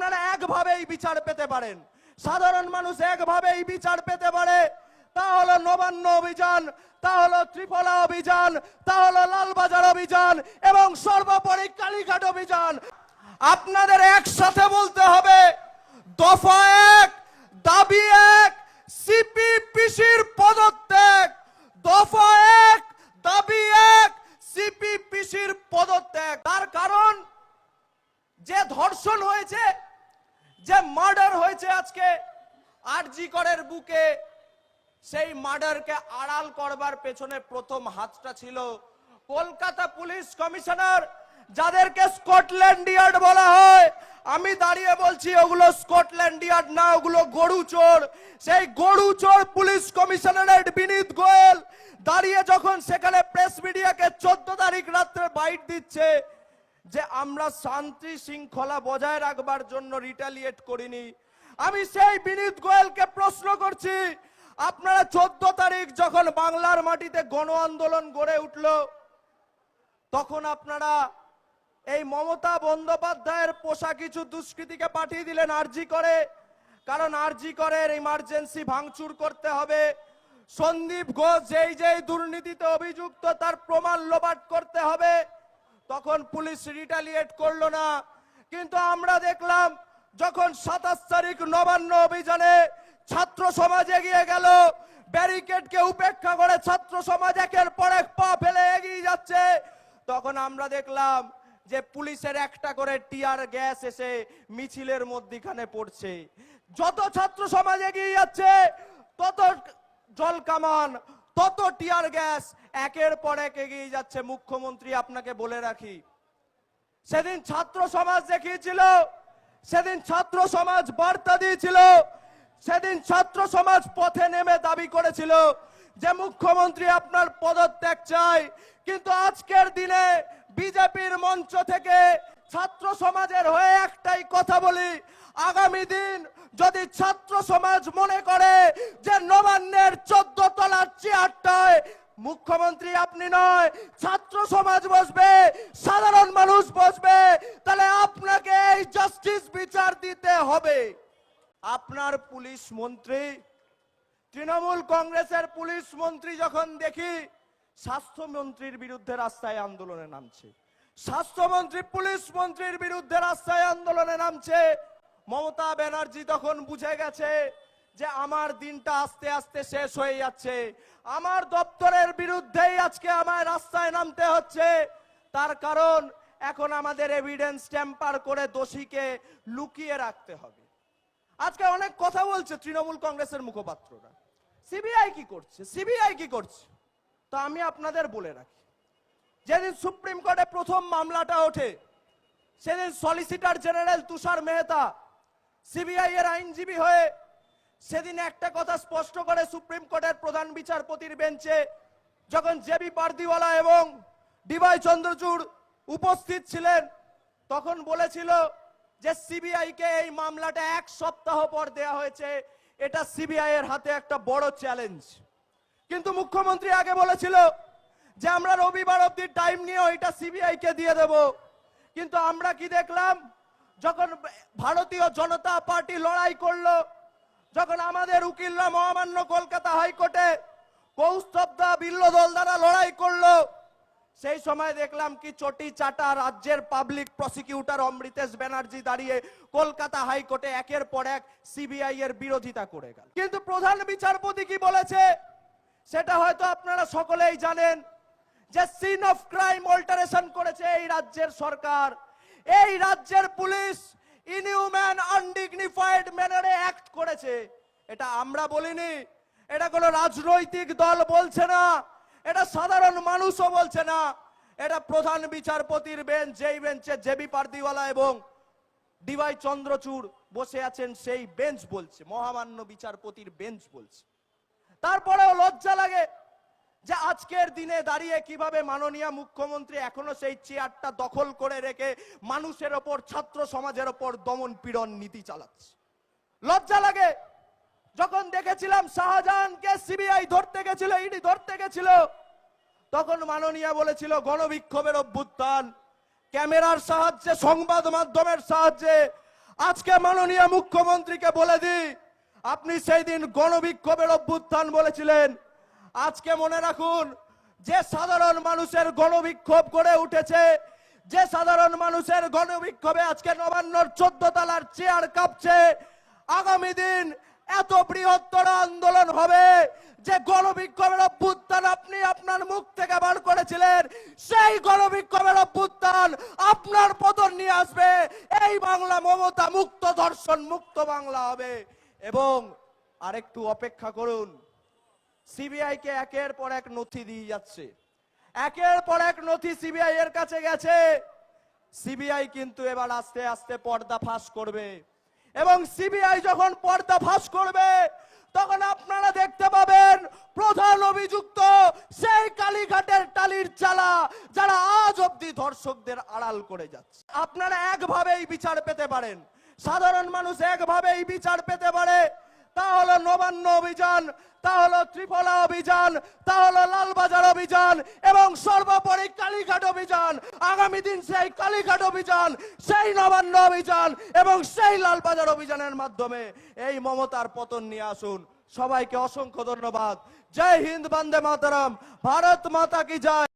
আপনারা একভাবেই বিচার পেতে পারেন। সাধারণ মানুষ একভাবেই বিচার পেতে পারে। তা হলো নবান্ন অভিযান, তা হলো ত্রিফলা অভিযান, তা হলো লালবাজার অভিযান এবং সর্বোপরি কালীঘাট অভিযান। আপনাদের একসাথে বলতে হবে, দফা এক, দাবি এক, সিপিপিসির পদত্যাগ। দফা এক, দাবি এক, সিপিপিসির পদত্যাগ। তার কারণ, যে ধর্ষণ হয়েছে যে মার্ডার হয়েছে আজকে, আরজি করের বুকে, সেই মার্ডারকে আড়াল করবার পেছনে প্রথম হাতটা ছিল কলকাতা পুলিশ কমিশনার, যাদেরকে স্কটল্যান্ড ইয়ার্ড বলা হয়। আমি দাঁড়িয়ে বলছি, ওগুলো স্কটল্যান্ড ইয়ার্ড না, ওগুলো গরু চোর। সেই গরু চোর পুলিশ কমিশনারেট বিনীত গোয়েল দাঁড়িয়ে যখন সেখানে প্রেস মিডিয়াকে চোদ্দ তারিখ রাত্রে বাইট দিচ্ছে যে আমরা শান্তি শৃঙ্খলা বজায় রাখবার জন্য রিটালিয়েট করিনি। আমি সেই বিনীত গোয়েলকে প্রশ্ন করছি, আপনারা চোদ্দ তারিখ যখন বাংলার মাটিতে গণ আন্দোলন গড়ে উঠল, তখন আপনারা এই মমতা বন্দ্যোপাধ্যায়ের পোষা কিছু দুষ্কৃতীকে পাঠিয়ে দিলেন আরজি করে। কারণ আরজি করের ইমার্জেন্সি ভাঙচুর করতে হবে। সন্দীপ ঘোষ যেই যেই দুর্নীতিতে অভিযুক্ত, তার প্রমাণ লোপাট করতে হবে। তখন পুলিশ রিটালিয়েট করল না। কিন্তু আমরা দেখলাম, যখন সাতাশ তারিখ নবান্ন অভিযানে ছাত্র সমাজ এগিয়ে গেল ব্যারিকেডকে উপেক্ষা করে ছাত্র সমাজ একের পর এক পা ফেলে এগিয়ে যাচ্ছে। তখন আমরা দেখলাম যে পুলিশের একটা করে টিয়ার গ্যাস এসে মিছিলের মধ্যিখানে পড়ছে। যত ছাত্র সমাজ এগিয়ে যাচ্ছে, তত জল কামান তত টিয়ার গ্যাস? একের পর এক এগিয়ে যাচ্ছে। মুখ্যমন্ত্রী, আপনাকে বলে রাখি, সেদিন ছাত্র সমাজ দেখিয়েছিল, সেদিন ছাত্র সমাজ বার্তা দিয়েছিল, সেদিন ছাত্র সমাজ পথে নেমে দাবি করেছিল যে মুখ্যমন্ত্রী আপনার পদত্যাগ চাই কিন্তু আজকের দিনে বিজেপির মঞ্চ থেকে ছাত্র সমাজের হয়ে একটাই কথা বলি। আগামী দিন যদি ছাত্র সমাজ মনে করে যে নবান্নের চোদ্দ তলার চেয়ারটায় মুখ্যমন্ত্রী আপনি নয়, ছাত্র সমাজ বসবে, সাধারণ মানুষ বসবে, তাহলে আপনাকে এই জাস্টিস বিচার দিতে হবে। আপনার পুলিশ মন্ত্রী, তৃণমূল কংগ্রেসের পুলিশ মন্ত্রী যখন দেখি, স্বাস্থ্যমন্ত্রীর বিরুদ্ধে রাস্তায় আন্দোলনে নামছে। স্বাস্থ্যমন্ত্রী, পুলিশ মন্ত্রীর বিরুদ্ধে রাস্তায় আন্দোলনে নামছে। মমতা ব্যানার্জি তখন বুঝে গেছে যে আমার দিনটা আস্তে আস্তে শেষ হয়ে যাচ্ছে। আমার দপ্তরের বিরুদ্ধেই আজকে আমায় রাস্তায় নামতে হচ্ছে। তার কারণ, এখন আমাদের এভিডেন্স টেম্পার করে দোষীকে লুকিয়ে রাখতে হবে। আজকে অনেক কথা বলছে তৃণমূল কংগ্রেসের মুখপাত্ররা। সিবিআই কি করছে? সিবিআই কি করছে? তো আমি আপনাদের বলে রাখি যেদিন সুপ্রিম কোর্টে প্রথম মামলাটা ওঠে, সেদিন solicitor general Tushar Mehta CBI এর আইনজীবী হয়ে সেদিন একটা কথা স্পষ্ট করে সুপ্রিম কোর্টের প্রধান বিচারপতির বেঞ্চে যখন জেবি পার্দিওয়ালা এবং ডিবাই চন্দ্রচূড় উপস্থিত ছিলেন, তখন বলেছিল যে সিবিআই কে এই মামলাটা এক সপ্তাহ পর দেয়া হয়েছে। এটা সিবিআই এর হাতে একটা বড় চ্যালেঞ্জ কিন্তু মুখ্যমন্ত্রী আগে বলেছিল যে আমরা রবিবার অব্দি টাইম নিয়ে ওইটা সিবিআই কে দিয়ে দেব। কিন্তু আমরা কি দেখলাম? যখন ভারতীয় জনতা পার্টি লড়াই করল, যখন আমাদের উকিলরা মহামান্য কলকাতা হাইকোর্টে কৌস্তবদা বিল্লদল দ্বারা লড়াই করল, সেই সময় দেখলাম কি চটি চাটা রাজ্যের পাবলিক প্রসিকিউটর অমৃতেশ ব্যানার্জি দাঁড়িয়ে কলকাতা হাইকোর্টে একের পর এক সিবিআই এর বিরোধিতা করে গেল। কিন্তু প্রধান বিচারপতি কি বলেছে? সেটা হয়তো আপনারা সকলেই জানেন। যে সিন অফ ক্রাইম অল্টারেশন করেছে এই রাজ্যের সরকার। এই রাজ্যের পুলিশ ইনহিউম্যান আনডিগনিফাইড ম্যানারে অ্যাক্ট করেছে। এটা আমরা বলিনি। এটা কোনো রাজনৈতিক দল বলছে না। এটা সাধারণ মানুষও বলছে না। এটা প্রধান বিচারপতির বেঞ্চ যেই বেঞ্চে জেবি পার্দিওয়ালা এবং ডিওয়াই চন্দ্রচূড় বসে আছেন, সেই বেঞ্চ বলছে। মহামান্য বিচারপতির বেঞ্চ বলছে। তারপরেও লজ্জা লাগে। যে আজকের দিনে দাঁড়িয়ে কীভাবে মাননীয় মুখ্যমন্ত্রী এখনও সেই চেয়ারটা দখল করে রেখে মানুষের ওপর, ছাত্র সমাজের ওপর দমন পীড়ন নীতি চালাচ্ছে। লজ্জা লাগে। যখন দেখেছিলাম শাহজাহানকে সিবিআই ধরতে গেছিল, ইডি ধরতে গেছিল, তখন মাননীয় বলেছিল, গণবিক্ষোভের অভ্যুত্থান, ক্যামেরার সাহায্যে, সংবাদ মাধ্যমের সাহায্যে। আজকে মাননীয় মুখ্যমন্ত্রীকে বলে দিই, আপনি সেই দিন গণবিক্ষোভের অভ্যুত্থান বলেছিলেন। আজকে মনে রাখুন, যে সাধারণ মানুষের গণবিক্ষোভ গড়ে উঠেছে, যে সাধারণ মানুষের গণবিক্ষোভে আজকে নবান্নর চোদ্দ তলার চেয়ার কাঁপছে, আগামী দিন এত বৃহত্তর আন্দোলন হবে যে গণবিক্ষোভের অভ্যুত্থান আপনি আপনার মুখ থেকে বার করেছিলেন। সেই গণবিক্ষোভের অভ্যুত্থান আপনার পতন নিয়ে আসবে। এই বাংলা মমতা মুক্ত দর্শন মুক্ত বাংলা হবে। এবং আরেকটু অপেক্ষা করুন। সিবিআই কে একের পর এক নথি দিয়ে যাচ্ছে। একের পর এক নথি সিবিআই এর কাছে গেছে। সিবিআই কিন্তু এবার আস্তে আস্তে পর্দা ফাঁস করবে। এবং সিবিআই যখন পর্দা ফাঁস করবে, তখন আপনারা দেখতে পাবেন প্রধান অভিযুক্ত সেই কালীঘাটের টালির চালা, যারা আজ অব্দি ধর্ষকদের আড়াল করে যাচ্ছে। আপনারা একভাবেই বিচার পেতে পারেন। সাধারণ মানুষ একভাবেই বিচার পেতে পারে। তা হলো নবান্ন অভিযান, তা হলো ত্রিফলা অভিযান, তা হলো লালবাজার অভিযান এবং সর্বোপরি কালীঘাট অভিযান। আগামী দিন সেই কালীঘাট অভিযান, সেই নবান্ন অভিযান এবং সেই লালবাজার অভিযানের মাধ্যমে এই মমতার পতন নিয়ে আসুন। সবাইকে অসংখ্য ধন্যবাদ। জয় হিন্দ, বন্দে মাতারাম। ভারত মাতা কি জয়?